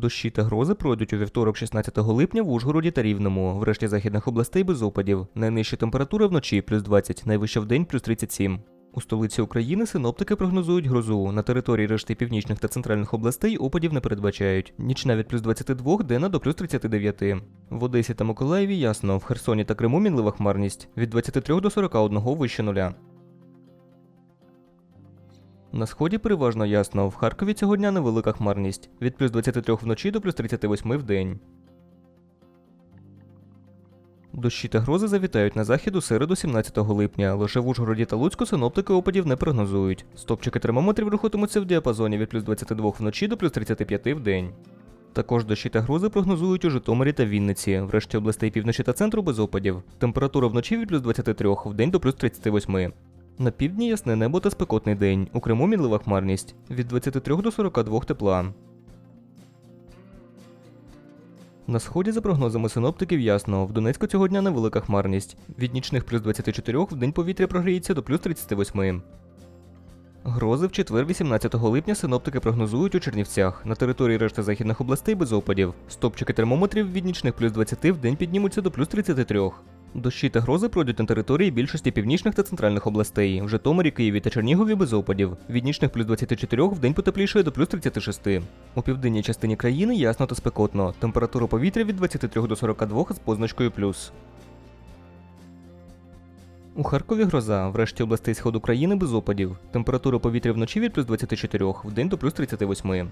Дощі та грози пройдуть у вівторок 16 липня в Ужгороді та Рівному, в решті західних областей без опадів. Найнижча температура вночі плюс 20, найвища вдень плюс 37. У столиці України синоптики прогнозують грозу. На території решти північних та центральних областей опадів не передбачають. Нічна від плюс 22, денна до плюс 39. В Одесі та Миколаєві ясно, в Херсоні та Криму мінлива хмарність від 23 до 41 вище нуля. На сході переважно ясно. В Харкові цього дня невелика хмарність від плюс 23 вночі до плюс 38 в день. Дощі та грози завітають на захід у середу 17 липня. Лише в Ужгороді та Луцьку синоптики опадів не прогнозують. Стопчики термометрів рухатимуться в діапазоні від плюс 22 вночі до плюс 35 в день. Також дощі та грози прогнозують у Житомирі та Вінниці, в решті областей півночі та центру без опадів. Температура вночі від плюс 23, в день до плюс 38. На півдні ясне небо та спекотний день. У Криму мінлива хмарність від 23 до 42 тепла. На сході, за прогнозами синоптиків, ясно. В Донецьку цього дня невелика хмарність. Від нічних плюс 24 в день повітря прогріється до плюс 38. Грози в четвер, 18 липня, синоптики прогнозують у Чернівцях. На території решти західних областей без опадів. Стопчики термометрів від нічних плюс 20 в день піднімуться до плюс 33. Дощі та грози пройдуть на території більшості північних та центральних областей. В Житомирі, Києві та Чернігові без опадів. Від нічних плюс 24 в день потеплішає до плюс 36. У південній частині країни ясно та спекотно. Температура повітря від 23 до 42 з позначкою плюс. У Харкові гроза, в решті областей сходу країни без опадів. Температура повітря вночі від плюс 24, в день до плюс 38.